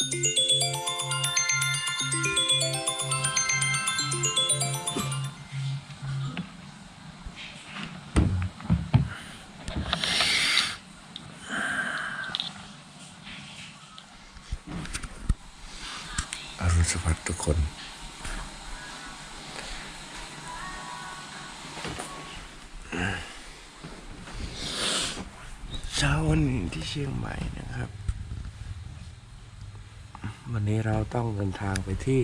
อรุณสวัสดิ์ทุกคนเช้าวันหนึ่งที่เชียงใหม่นะครับ วันนี้เราต้องเดินทางไปที่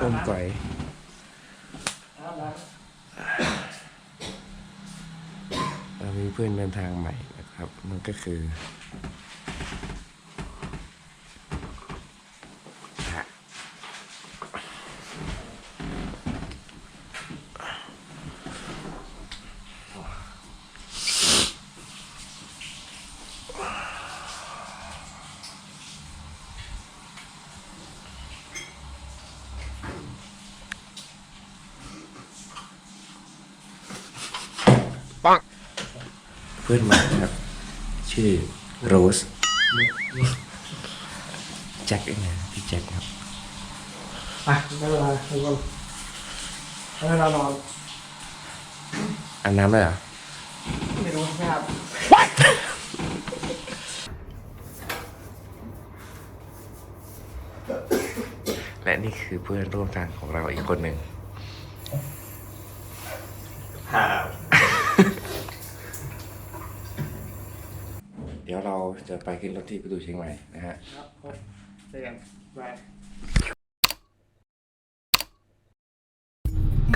ต้มไก่เรามีเพื่อนเดินทางใหม่นะครับ มันก็คือ พื่อนใหม่ครับ ชื่อโรสแจ็คเองนะพี่แจ็คครับอะได้เวลาทุกคนได้เวลานอนอาบน้ำเลยเหรอไม่รู้นะครับและนี่คือเพื่อนร่วมทางของเราอีกคนหนึ่ง เดี๋ยวเราจะไปขึ้นรถที่ประตูเชียงใหม่นะฮะครับผมเจอกันบาย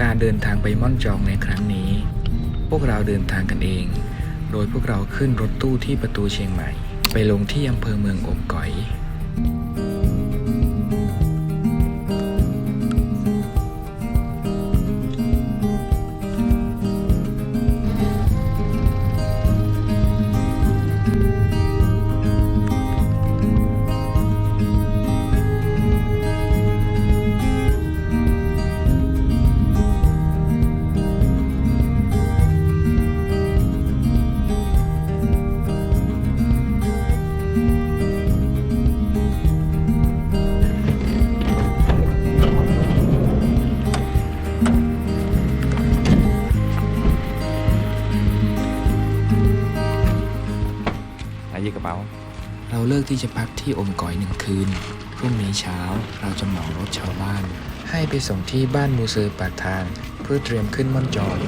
การเดินทางไปม่อนจองในครั้งนี้ พวกเราเดินทางกันเอง โดยพวกเราขึ้นรถตู้ที่ประตูเชียงใหม่ ไปลงที่อำเภอเมืองอมก๋อย เราเลือกที่จะพักที่อมก๋อยหนึ่งคืน พรุ่งนี้เช้าเราจะเหมารถชาวบ้าน ให้ไปส่งที่บ้านมูเซอร์ปากทาง เพื่อเตรียมขึ้นม่อนจอง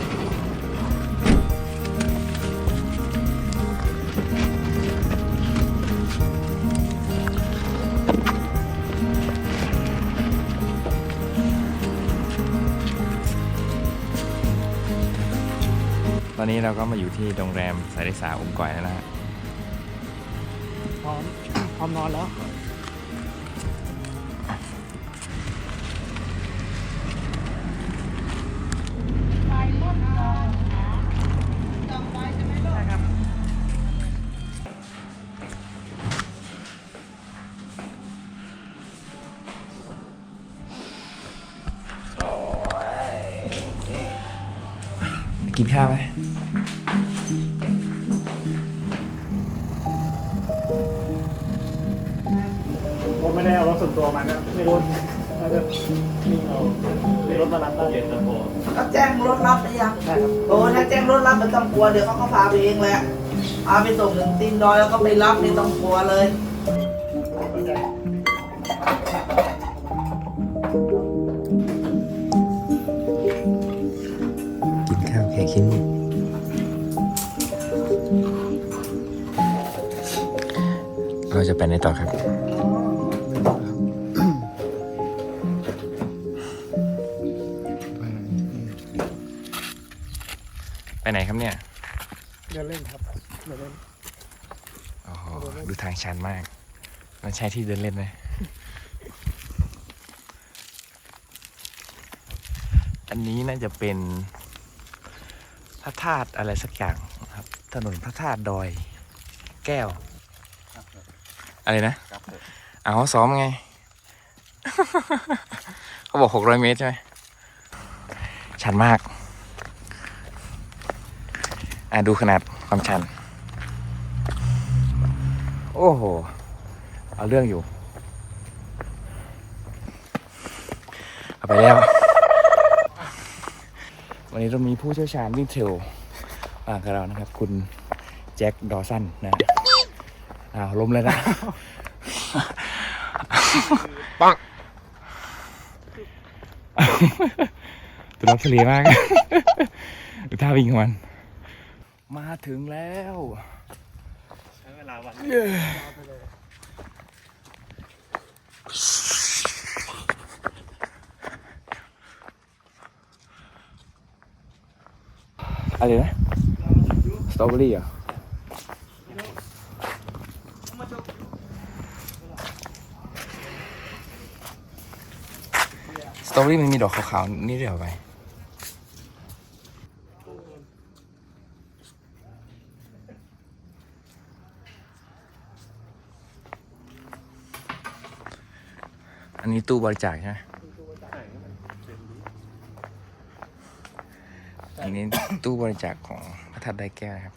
ตอนนี้เราก็มาอยู่ที่โรงแรมสายริสาอมก่อยแล้วนะฮะ ร้อม พร้อมนอนแล้ว กินข้าวไหมผม วนตัวมานะไม่รู้น่าจะนี่เอารถมารับได้เย็นตะโฟเขาแจ้งรถรับหรือยังใช่ครับโอ้ถ้าแจ้งรถรับไม่ต้องกลัวเดี๋ยวเขาก็พาไปเองแหละพาไปส่งถึงตีนดอยแล้วก็ไปรับไม่ต้องกลัวเลยกินข้าวแค่คิ้นเราจะไปไหนต่อครับ ไปไหนครับเนี่ย เดินเล่นครับเดินเล่น โอ้โหดูทางชันมาก มันใช่ที่เดินเล่นไหมอันนี้น่าจะเป็นพระธาตุอะไรสักอย่างนะครับ ถนนพระธาตุดอย แก้ว อะไรนะเอาซ้อมไง เขาบอกหกร้อยเมตรใช่ไหมชันมาก อะดูขนาดความชัน โอ้โห เอาเรื่องอยู่ เอาไปแล้ว วันนี้เรามีผู้เชี่ยวชาญวิ่งเทรลมากับเรานะครับ คุณแจ็คดอสันนะอ้าวล้มเลยนะ ปังตัวรับเฉลียมาก ดูท่าวิ่งของมัน มาถึงแล้ว ใช้เวลาวันอะไรนะสตรอเบอรี่เหรอสตรอเบอรี่มันมีดอกขาวๆนี่เดี๋ยวไป นนี้ตู้บริจาคใช่ไหมอันนี้ตู้บริจาคของพระธาตุไดแก้วนะครับ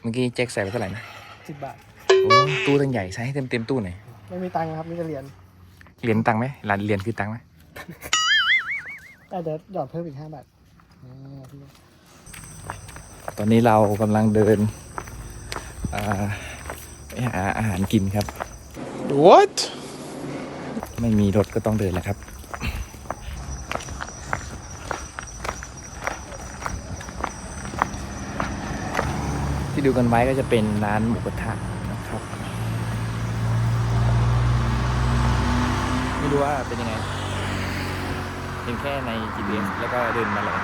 เมื่อกี้แจ็คใส่ไปเท่าไหร่นะสิบบาท โอ้ตู้ตั้งใหญ่ใช้ให้เต็มเต็มๆตู้หน่อยไม่มีตังค์ครับมีแต่เหรียญ เหรียญตังค์ไหมหลานเหรียญคือตังค์ไหมแต่เดี๋ยวหยอดเพิ่มอีกห้าบาทอ่าพี่ตอนนี้เรากำลังเดินอ่าไปหาอาหารกินครับ What ไม่มีรถก็ต้องเดินแหละครับ ที่ดูกันไว้ก็จะเป็นร้านหมูกระทะนะครับ ไม่รู้ว่าเป็นยังไงเห็นแค่ใน GPS แล้วก็เดินมาเลย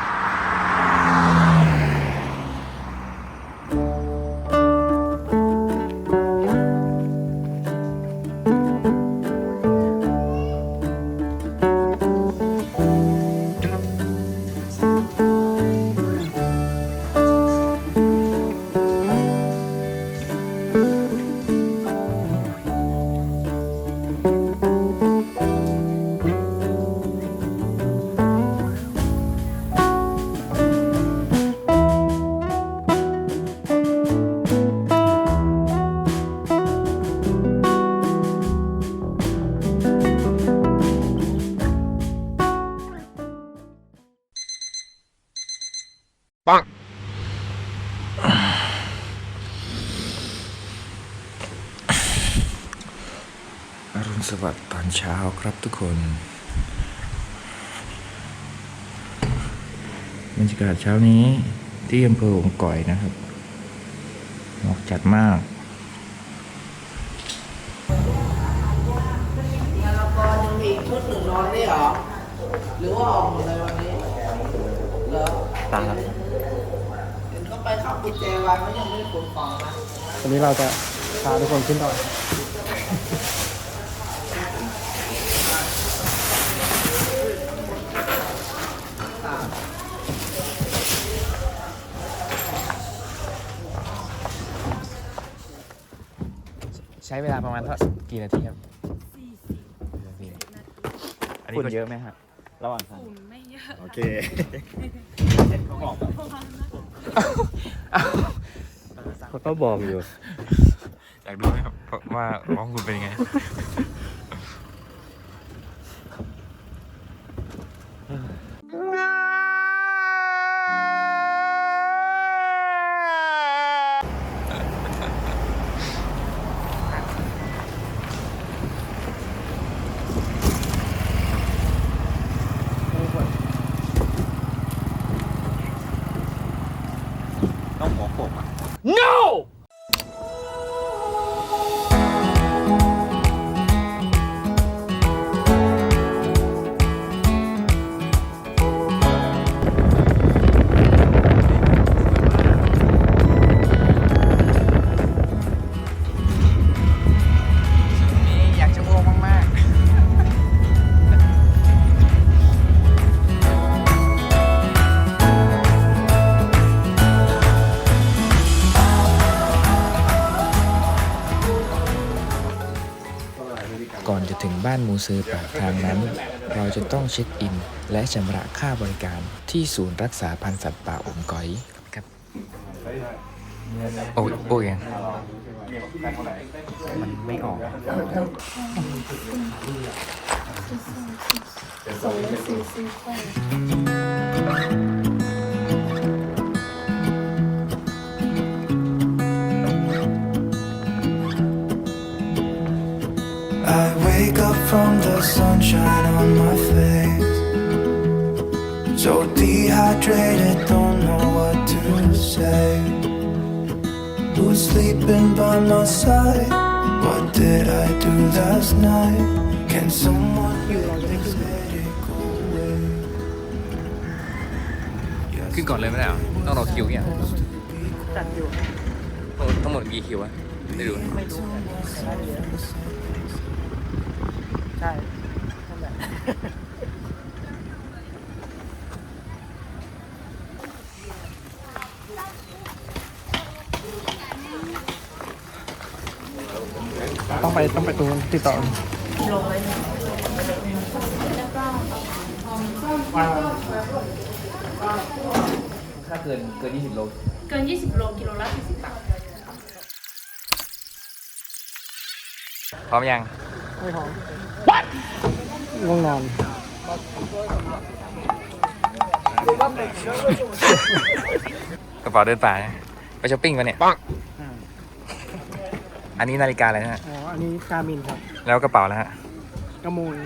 รุณสวัสดิ์ตอนเช้าครับทุกคนบรรยากาศเช้านี้ที่อำเภอองก่อยนะครับหมอกจัดมากงานละครยังมีอีกชุดหนึ่งนอนได้เหรอ หรือว่าออกหมดเลยวันนี้เหรอตามครับเห็นก็ไปเข้ากุญแจวางไว้ยังไม่ได้ขนของนะวันนี้เราจะพาทุกคนขึ้นดอย เวลาประมาณเท่ากี่นาทีครับสี่สิบอันนี้ก็เยอะไหมครับระหว่างทางฝุ่นไม่เยอะโอเคเขาก็บอกอยู่อยากดูไหมครับว่าร้องคุณเป็นยังไงต้องานมูเซอร์ปากทางนั้น เราจะต้องเช็คอิน และชำระค่าบริการที่ศูนย์รักษาพันธุ์สัตว์ป่าอมก๋อยๆครับโอ้ยโอ้ยยังมันไม่ออก I wake up from the sunshine on my face. So dehydrated, don't know what to say. Who's sleeping by my side? What did I do last night? Can someone please let it go away? ขึ้นก่อนเลยไม่ได้เหรอต้องรอคิวเนี่ย จัดอยู่ ทั้งหมดกี่คิวอะได้ดู ไม่รู้ ใช่นั่นแหละต้องไปต้องไปตรงนั้นติดต่อลงเลยถ้าเกินเกิน20โลเกิน 20 โล กิโลละ40บาท พร้อมยัง ไม่พอ ง่วงนอนกระเป๋าเดินป่านะไปช้อปปิ้งมาเนี่ย อันนี้นาฬิกาอะไรนะฮะ อ๋อ อันนี้การมินครับแล้วกระเป๋าแล้วฮะ กระโมย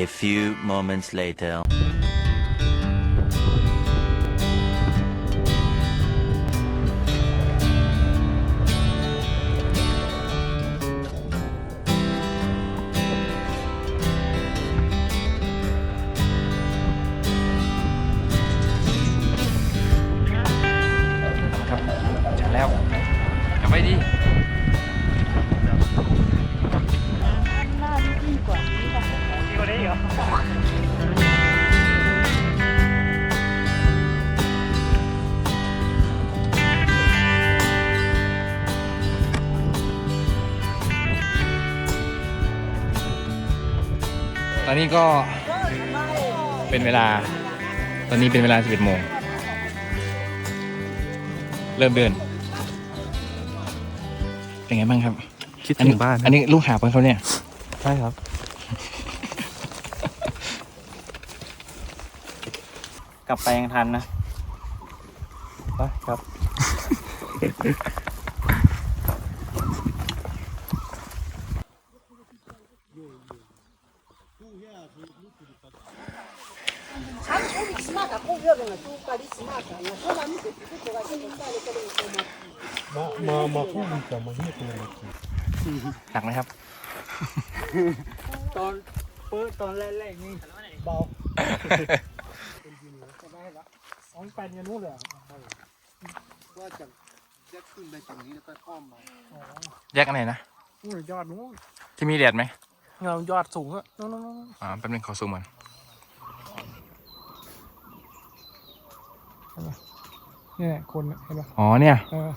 A few moments later. นนี้ก็เป็นเวลา ตอนนี้เป็นเวลา 11โมง เริ่มเดิน เป็นไงบ้างครับคิดอันถึนี้งบ้านอันนี้ลูกหาบของเขาเนี่ย ใช่ครับ กลับไปยังทันนะ ไปครับ หนักไหมครับ ตอนเปิดตอนแรกๆนี่เบาจะได้แล้วอ๋อมันไปยันนู่นเลยเหรอว่าจะแยกขึ้นไปตรงนี้แล้วก็อ้อมมาแยกอันไหนนะนู่นยอดนู่นที่มีแดดไหม เงายอดสูงอะนู่นนู่นนู่นอ่าแป๊บนึงขอซูมก่อนนี่แหละคนน่ะเห็นปะอ๋อเนี่ยเออ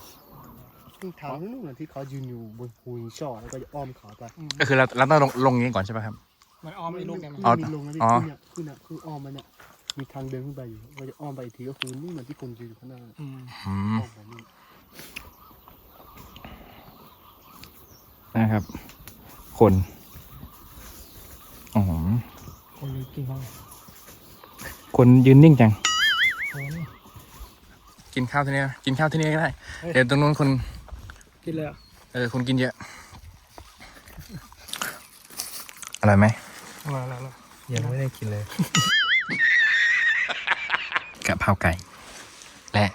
ซึ่งทางนู้นนะที่เขายืนอยู่บนภูหินช่อแล้วก็จะอ้อมเขาไปก็คือเราเราต้องลงลงอย่างนี้ก่อนใช่ไหมครับ มันออมไม่ลูกเนี่ยมัน อ๋อ มีลงนะที่อ๋อขึ้นเนี่ยขึ้นเนี่ยคืออ้อมมาเนี่ยมีทางเดินขึ้นไปอยู่เราจะอ้อมไปอีกทีก็คือนี่เหมือนที่คนยืนอยู่ข้างหน้าอืมอืมอ้อมไปนี่นะครับ คนอ๋อ คนนี้ กินเขาคนยืนนิ่งจังโอ้นี่กินข้าวที่นี่นะกินข้าวที่นี่ก็ได้เฮ้ยเดี๋ยวตรงนู้นคนกินเลยเหรอะเออคนกินเยอะ อร่อยไหมมาแล้วแล้วยังไม่ได้กินเลยกะเพราไก่ และ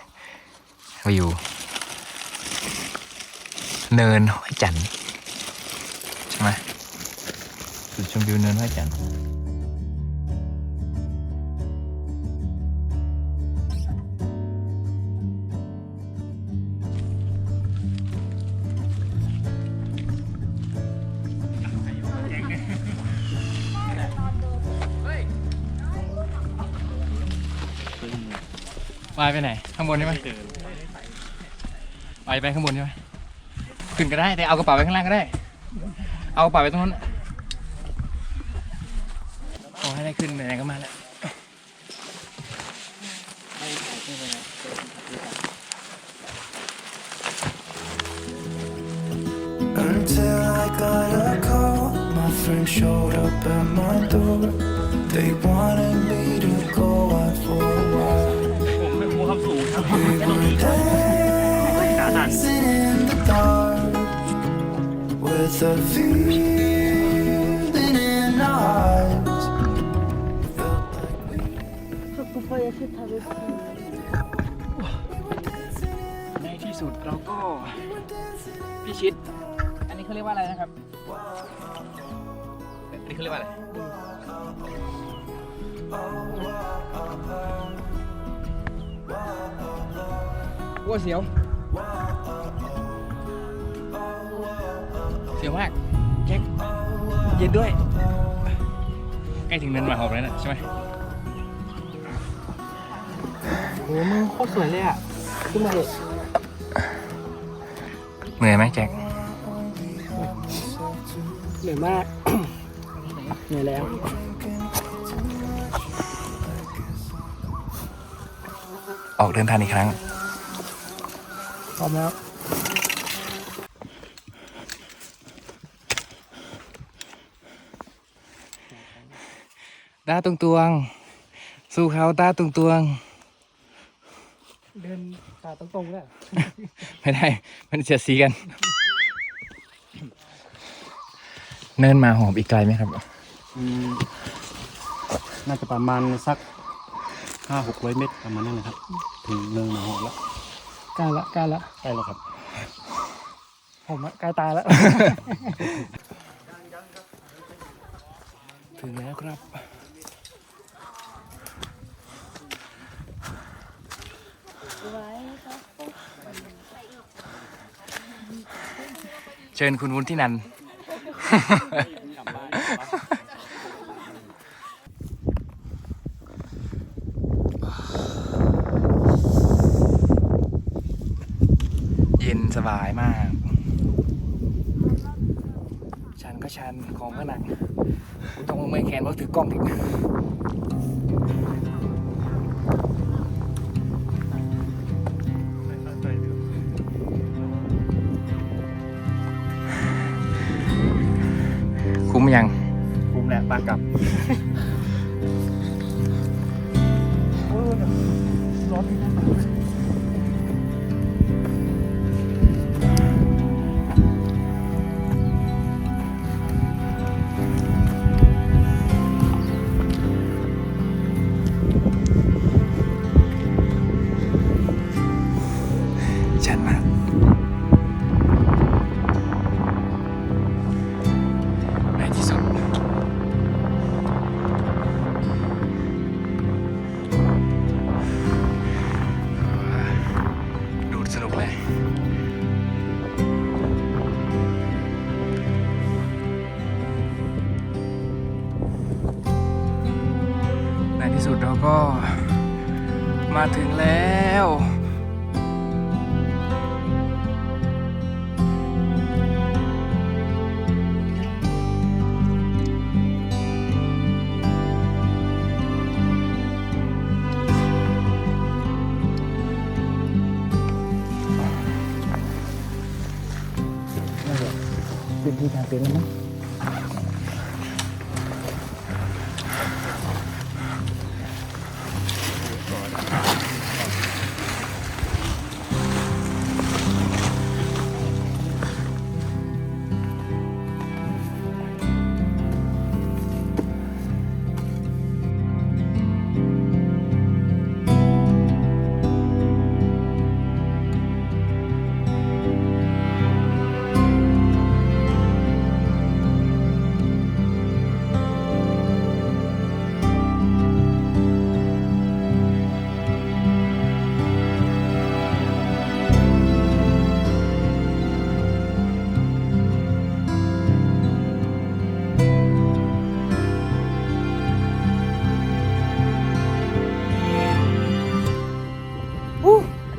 วิวเนินห้อยจันทร์ใช่ไหมจุดชมวิวเนินห้อยจัน วายไปไหน ข้างบนใช่ไหมวายไปข้างบนใช่ไหมขึ้นก็ได้ แต่เอากระเป๋าไปข้างล่างก็ได้ เอากระเป๋าไปตรงนั้นขอให้ได้ขึ้นไหนๆก็มาแล้ว ในที่สุดเราก็พิชิต อันนี้เขาเรียกว่าอะไรนะครับ อันนี้เขาเรียกว่าอะไร ว่าเสียว เสียวมากแจ็คเย็นด้วย ใกล้ถึงเนินหมาหอบแล้วนะใช่ไหม โอ้มึงโคตรสวยเลยอะ ขึ้นมาเลยเหนื่อยไหมแจ็คเหนื่อยมาก เหนื่อยแล้ว ออกเดินทางอีกครั้งพร้อมแล้ว ตาตรงตวง สู้เขาตาตรงตวง เดินตาตรงๆเลยไม่ได้ มันเสียดสีกัน เนินหมาหอบอีกไกลไหมครับ น่าจะประมาณสักห้าหกร้อยเมตรประมาณนั้นนะครับ ถึงเนินหมาหอกแล้วใกล้ละใกล้ละใกล้แล้วครับ ผมอะใกล้ตายแล้ว ถึงแล้วครับ ชิญคุณวุฒินัน เย็นสบายมาก ชันก็ชันของก็หนักกูต้องไม่แขนเพราะถือกล้องอีก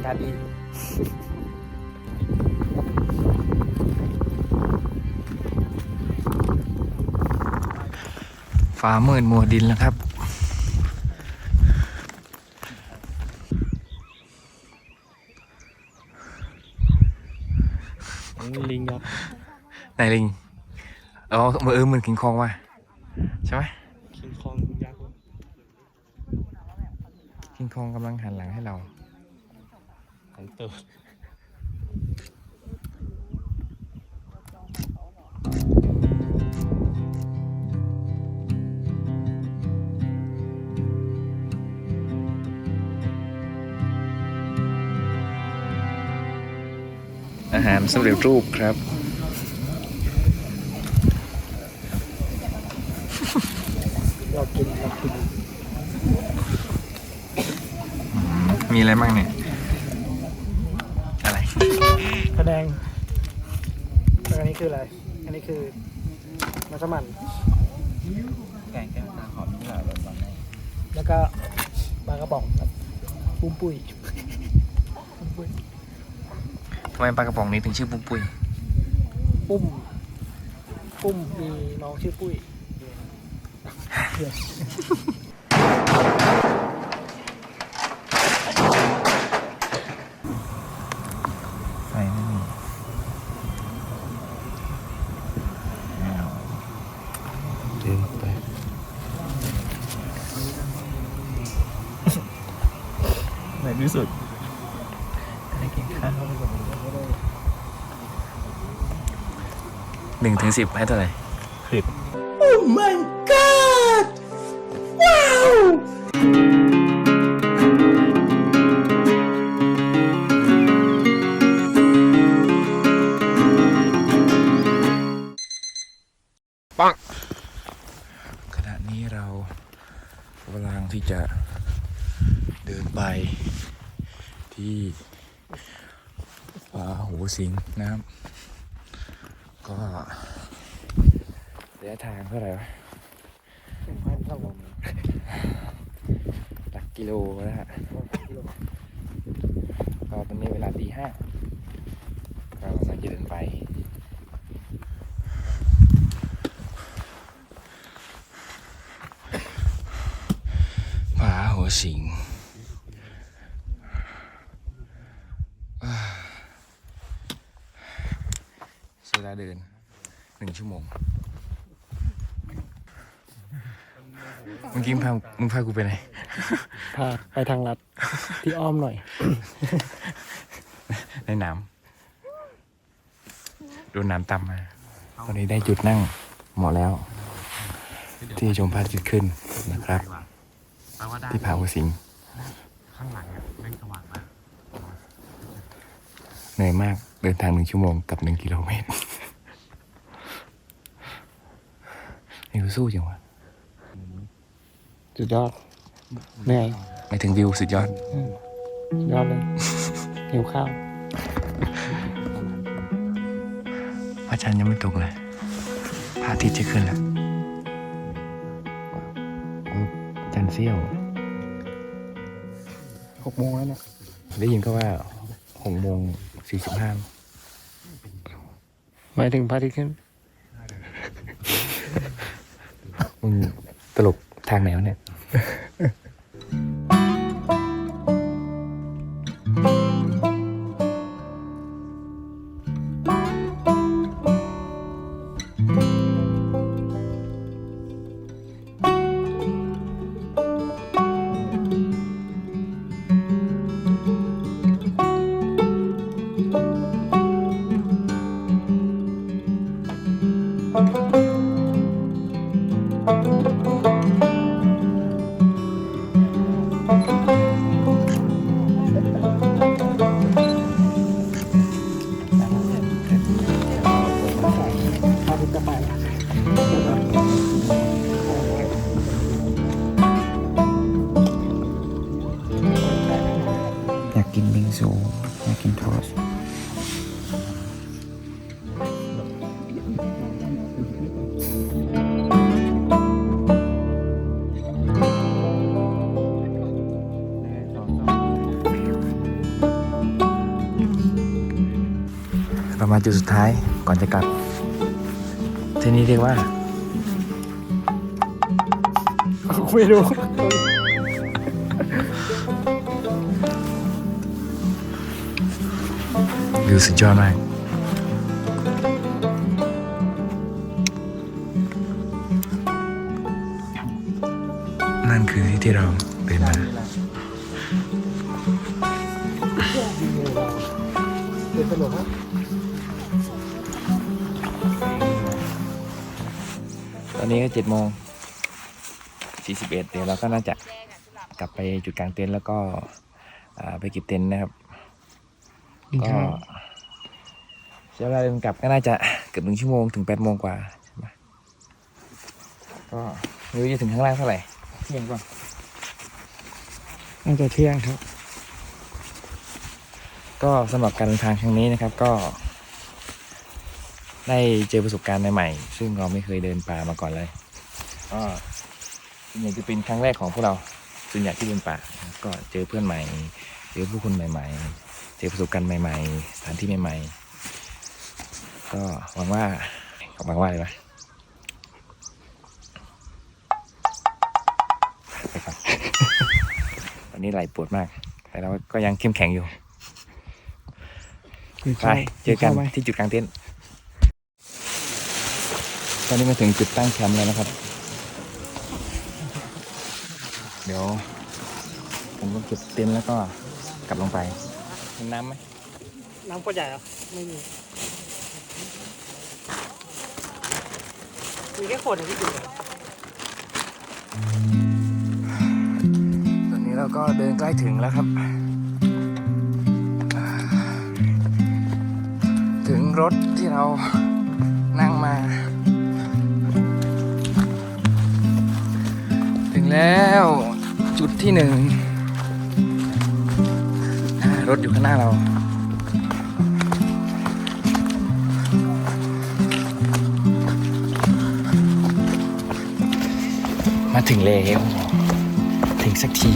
อากาศดีฟ้ามืดมัวดินแล้วครับลิงครับไหนลิงอ๋อเออเหมือนคิงคองว่ะใช่ไหมคิงคองยักษ์คิงคองกำลังหันหลังให้เรา ของเติร์อาหารสำเร็จรูปครับเรากินเรากินมีอะไรบ้างเนี่ย นนี้คืออะไร อันนี้คือมัสมั่นแกงแก้วตาหอมนี่หลายรสวันไหนแล้วก็ปลากระป๋องครับปุ้มปุ้ยปุ้มปุ้ยทำไมปลากระป๋องนี้ถึงชื่อปุ้มปุ้ยปุ้มปุ้มมีน้องชื่อปุ้ย ไฟไม่มีเดินไป ในที่สุดหนึ่งถึงสิบให้เท่าไหร่สิบข ป่าหูสิงนะครับ ก็ระยะทางเท่าไหร่วะหนึ่งพันเท่าผมหลักกิโลนะฮะก็ตอนนี้เวลาตีห้าเรากำลังจะเดินไปผาหัวสิงอ่าใช้ เวลาเดินหนึ่งชั่วโมงเมื่อกี้มึงพามึงพากูไปไหนพาไปทางลัดที่อ้อมหน่อย ในน้ำโดนน้ำตำมาตอนนี้ได้จุดนั่งเหมาะแล้ว ที่ชมพระอาทิตย์ขึ้นนะครับ ที่ผาหัวสิงข้างหลังอะแม่งสว่างมากเหนื่อยมากเดินทางหนึ่งชั่วโมงกับหนึ่งกิโลเมตร นี่กูสู้จังวะสุดยอดเหนื่อยไม่ถึงวิวสุดยอด สุดยอดเลยหิวข้าวพระจันทร์ยังไม่ตกเลยพระอาทิตย์จะขึ้นแล้วพระจันทร์เสี้ยวหกโมงแล้วเนี่ยได้ยินก็ว่าหกโมงสี่สิบห้าหมายถึงพระอาทิตย์ขึ้น มึงตลกทางไหนวะเนี่ยพ สุดท้ายก่อนจะกลับที่นี่เรียกว่าไม่รู้ วิวสุดยอดมาก นั่นคือที่ที่เราเดินมาเป็นสนุกไหม อนนี้ก็เจ็ดโมงสี่สิบเอ็ดเดี๋ยวเราก็น่าจะกลับไปจุดกลางเต็นท์แล้วก็ไปเก็บเต็นท์นะครับกินก็ข้าวใช้เวลาเดินกลับก็น่าจะเกือบหนึ่งชั่วโมงถึงแปดโมงกว่าใช่ไหมก็ไม่รู้จะถึงข้างล่างเท่าไหร่เที่ยงก่อนน่าจะเที่ยงครับ ก็สำหรับการเดินทางครั้งนี้นะครับ ก็ ได้เจอประสบการณ์ใหม่ๆซึ่งเราไม่เคยเดินป่ามาก่อนเลยก็ส่วนใหญ่จะเป็นครั้งแรกของพวกเราส่วนใหญ่ที่เดินป่าก็เจอเพื่อนใหม่ เจอผู้คนใหม่ๆ เจอประสบการณ์ใหม่ ๆ สถานที่ใหม่ ๆ ก็หวังว่าหวังว่าอะไรวะไปก่อนตอนนี้ไหล่ปวดมาก แต่เราก็ยังเข้มแข็งอยู่กินไปข้าวเจอกันข้าวไหมที่จุดกลางเต็นท์ ตอนนี้มาถึงจุดตั้งแคมป์แล้วนะครับ เดี๋ยว ผมก็เก็บเต็นท์แล้วก็กลับลงไปเห็นน้ำไหมน้ำก็ใหญ่เหรอไม่มี มีแค่ขวดเดียวที่กินเลยตอนนี้เราก็เดินใกล้ถึงแล้วครับ ถึงรถที่เรานั่งมา แล้ว จุดที่หนึ่งรถอยู่ข้างหน้าเรา มาถึงแล้ว ถึงสักที